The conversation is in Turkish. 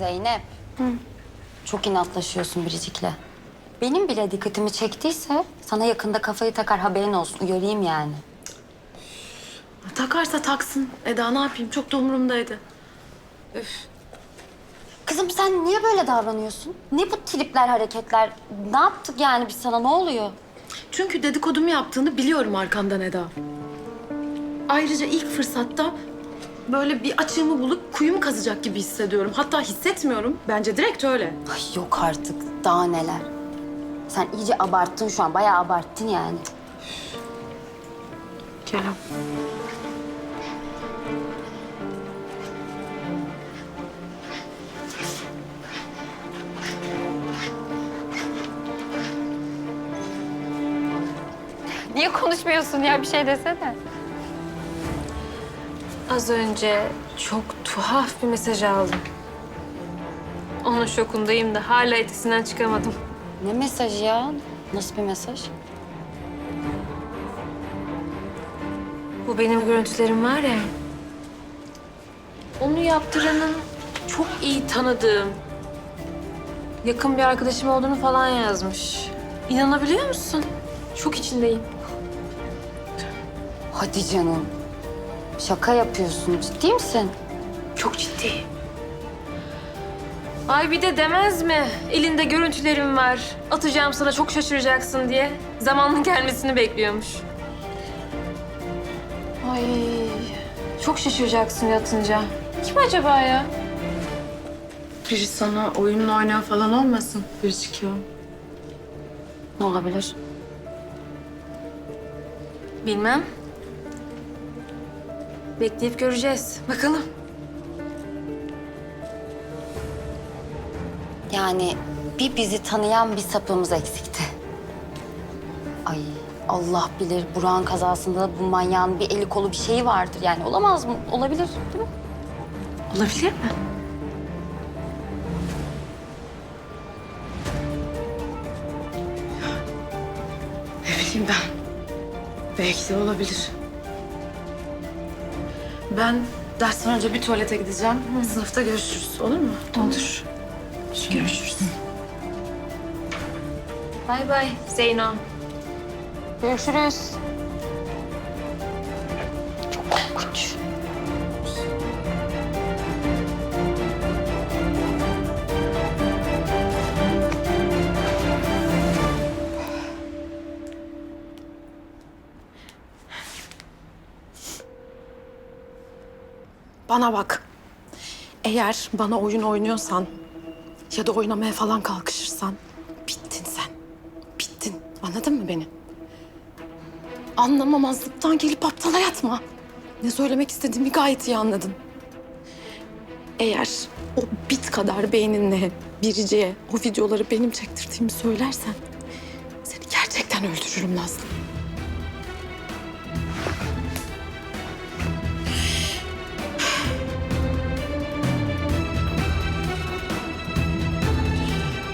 Zeynep. Çok inatlaşıyorsun Biricik'le. Benim bile dikkatimi çektiyse sana yakında kafayı takar haberin olsun. Uyarayım yani. Takarsa taksın. Eda ne yapayım? Çok da umurumdaydı. Kızım sen niye böyle davranıyorsun? Ne bu tripler, hareketler? Ne yaptık yani biz sana? Ne oluyor? Çünkü dedikodumu yaptığını biliyorum arkandan Eda. Ayrıca ilk fırsatta böyle bir açığımı bulup kuyumu kazacak gibi hissediyorum. Hatta hissetmiyorum. Bence direkt öyle. Ay yok artık. Daha neler. Sen iyice abarttın şu an. Bayağı abarttın yani. Kerem. Niye konuşmuyorsun ya bir şey desene. Az önce çok tuhaf bir mesaj aldım. Onun şokundayım da hala etkisinden çıkamadım. Ne mesajı ya? Nasıl bir mesaj? Bu benim görüntülerim var ya. Onu yaptıranın çok iyi tanıdığım, yakın bir arkadaşım olduğunu falan yazmış. İnanabiliyor musun? Çok içindeyim. Hadi canım. Şaka yapıyorsun. Ciddi misin? Çok ciddi. Ay bir de demez mi? Elinde görüntülerim var. Atacağım sana çok şaşıracaksın diye. Zamanın gelmesini bekliyormuş. Ay çok şaşıracaksın yatınca. Kim acaba ya? Biri sana oyunla oynayan falan olmasın? Bir çıkıyor. Ne olabilir? Bilmem. Bekleyip göreceğiz. Bakalım. Yani bir bizi tanıyan bir sapığımız eksikti. Ay Allah bilir Burak'ın kazasında da bu manyağın bir eli kolu bir şeyi vardır. Yani olamaz mı? Olabilir değil mi? Olabilir mi? Ne bileyim ben. Belki de olabilir. Ben dersten önce bir tuvalete gideceğim. Sınıfta görüşürüz. Olur mu? Olur. Görüşürüz. Bay bay Zeyno. Görüşürüz. Çok korkunç. Bana bak. Eğer bana oyun oynuyorsan ya da oynamaya falan kalkışırsan bittin sen. Bittin. Anladın mı beni? Anlamamazlıktan gelip aptala yatma. Ne söylemek istediğimi gayet iyi anladın. Eğer o bit kadar beyninle biriciye o videoları benim çektirdiğimi söylersen seni gerçekten öldürürüm Nazlı.